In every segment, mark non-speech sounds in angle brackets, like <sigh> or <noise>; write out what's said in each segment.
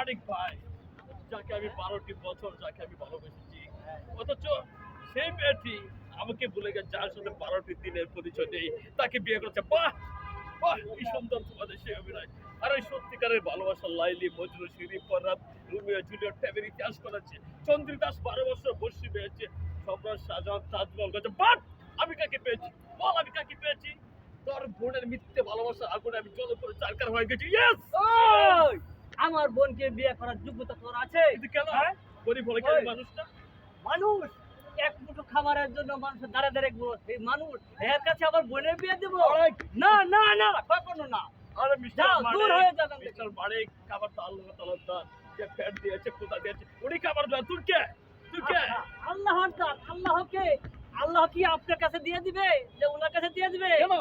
মানিক ভাই, যাকে আমি বারোটি বছর, যাকে আমি ভালোবেসেছি। অথচ সেই মেয়েটি আমাকে ভুলে গেছে, যার সাথে বারোটি দিনের পরিচয় নেই, তাকে বিয়ে করেছে। বাহ! বাহ! কি সুন্দর তোমাদের সেই অভিনয়। আর ওই সত্যিকারের ভালোবাসা Laili, Majnu Siri পরাত Romeo Juliet ট্যাবের ইতিহাস করেছে। চন্দ্রিদাস বারো বছর বসি পেয়েছে সম্রাট শাহজাহান তাজমহল করেছে। বাট আমি কাকে পেয়েছি? বল, আমি কাকে পেয়েছি? তোর বোনের মিথ্যে ভালোবাসা আগুনে আমি জল করে চারকার হয়ে গেছি। ইয়েস! আমার বোনকে বিয়ে করার যোগ্যতা তোর আছে? হ্যাঁ? গরিব বলে মানুষটা? মানুষ এক মুঠো খাবারের জন্য মানুষের দাঁড়ে দাঁড়ে ঘুরো সেই মানুষ এর কাছে আবার বোনের বিয়ে দেবো? না না না কখনো না। আরে মিস্টার দূর হয়ে যাবেন মিস্টার মানিক খাবার তো আল্লাহ তাআলার দান। যে ফ্যাট দিয়েছে কোথা দিয়েছে উনি খাবার দেন। তুই কে? তুই কে? আল্লাহর দান আল্লাহকে আল্লাহ কি আপনার কাছে দিয়ে দিবে? যে ওনার কাছে দিয়ে দিবে? কেন?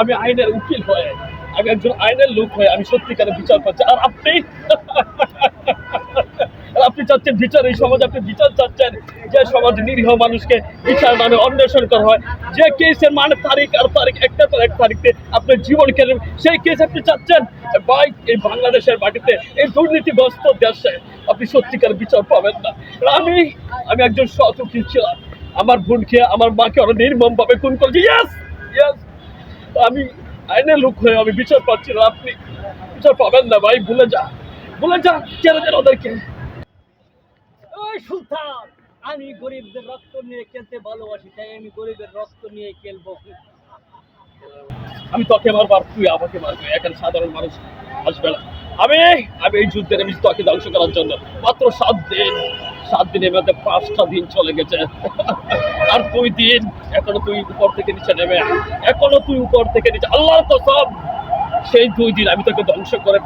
আমি আইনের উকিল হয়ে আমি একজন আইনের লোক হয়ে আমি সত্যিকারের বিচার পাচ্ছি আর আপনি <laughs> আপনি চাচ্ছেন বিচার, এই সমাজে আপনি বিচার চাচ্ছেন যে সমাজ নিরীহ মানুষকে বিচার মানে অন্বেষণ করা হয়। যে কেসের মানে তারিখ আর তারিখ, একটা পর এক তারিখে আপনার জীবন কেড়ে সেই কেস আপনি চাচ্ছেন? ভাই, এই বাংলাদেশের মাটিতে, এই দুর্নীতিগ্রস্ত দেশে আপনি সত্যিকার বিচার পাবেন না। আমি আমি একজন সৎ ছিলাম। আমার বোনকে, আমার মাকে ওরা নির্মম ভাবে খুন করেছে। ইয়েস ইয়েস আমি আইনের লোক হয়ে আমি বিচার পাচ্ছি না আপনি বিচার পাবেন না ভাই ভুলে যা ভুলে যা ছেড়ে দেন ওদেরকে। ওই সুলতান আমি গরিবদের রক্ত নিয়ে খেলতে ভালোবাসি তাই আমি গরিবের রক্ত নিয়ে খেলব। আমি তোকে মারবার তুই আমাকে মারবি এখানে সাধারণ মানুষ আসবে না। আমি আমি এই যুদ্ধের আমি তোকে ধ্বংস করার জন্য মাত্র সাত দিন সাত দিনের মধ্যে পাঁচটা দিন চলে গেছে। আর দুই দিন এখনও তুই উপর থেকে নিচে নেমে এখনও তুই উপর থেকে নিচে আল্লাহ তো সব সেই দুই দিন আমি তোকে ধ্বংস করে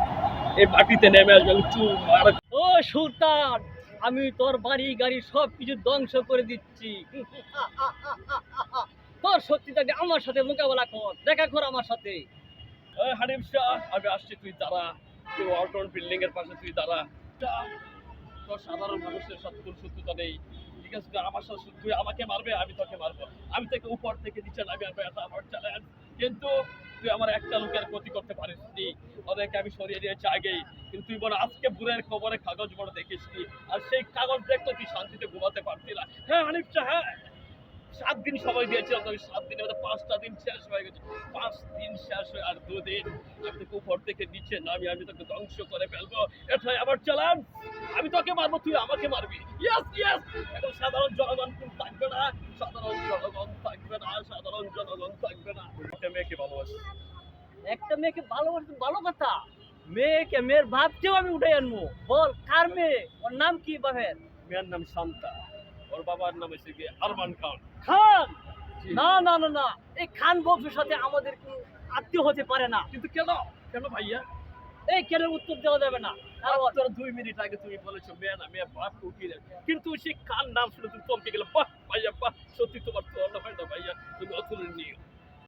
এই মাটিতে নেমে আসবে। চুল মার ও সুলতান, আমি তোর বাড়ি, গাড়ি সব কিছু ধ্বংস করে দিচ্ছি। তোর সত্যি থাকে আমার সাথে মোকাবেলা কর, দেখা কর আমার সাথে। এই শাহ, আমি আসছি, তুই দাঁড়া। তুই ওয়ালটন বিল্ডিং এর পাশে তুই দাঁড়া। যা, সাধারণ মানুষের কোনো শত্রুতা নেই। ঠিক আছে আমার সাথে তুই আমাকে মারবে আমি তোকে মারবো। আমি তোকে উপর থেকে নিচে নামি আনব এটা আমার চ্যালেঞ্জ কিন্তু তুই আমার একটা লোকের ক্ষতি করতে পারিস নি ওদেরকে আমি সরিয়ে দিয়েছি আগেই। কিন্তু তুই বলে আজকে বুড়ের খবরে কাগজ বড় দেখিস নি আর সেই কাগজ দেখতো তুই শান্তিতে ঘুমাতে পারতি না। হ্যাঁ শাহ হ্যাঁ। সাত দিন সময় দিয়েছিলাম তবে সাত দিনের মধ্যে পাঁচটা দিন শেষ হয়ে গেছে। পাঁচ দিন শেষ হয়ে আর দুদিন আমি তোকে উপর থেকে নিচে নামি আমি তোকে ধ্বংস করে ফেলব। এটাই আমার চালান আমি তোকে মারবো তুই আমাকে মারবি। ইয়েস ইয়েস এখন সাধারণ জনগণ কোন থাকবে না। সাধারণ জনগণ থাকবে না সাধারণ জনগণ থাকবে না। একটা মেয়েকে ভালোবাসি। একটা মেয়েকে ভালোবাসতে ভালো কথা। মেয়েকে মেয়ের ভাবছেও আমি উঠে আনব। বল কার মেয়ে? ওর নাম কি বাপের মেয়ের নাম শান্তা। ওর বাবার নাম এসে গিয়ে আরমান খান। খান? না না না না। এই খান বংশের সাথে আমাদের কোনো আত্মীয় হতে পারে না। কিন্তু কেন? কেন ভাইয়া? এই কেন উত্তর দেওয়া যাবে না। আর দুই মিনিট আগে তুমি বলেছ, মেয়ে না, মেয়ে, বাপ উকিলের কিন্তু সে কার নাম শুনে তুমি চমকে গেলে, বাহ, ভাইয়া, বাহ, সত্যি তোমার তো অন্য হয় না, ভাইয়া, তুমি অতুলনীয়।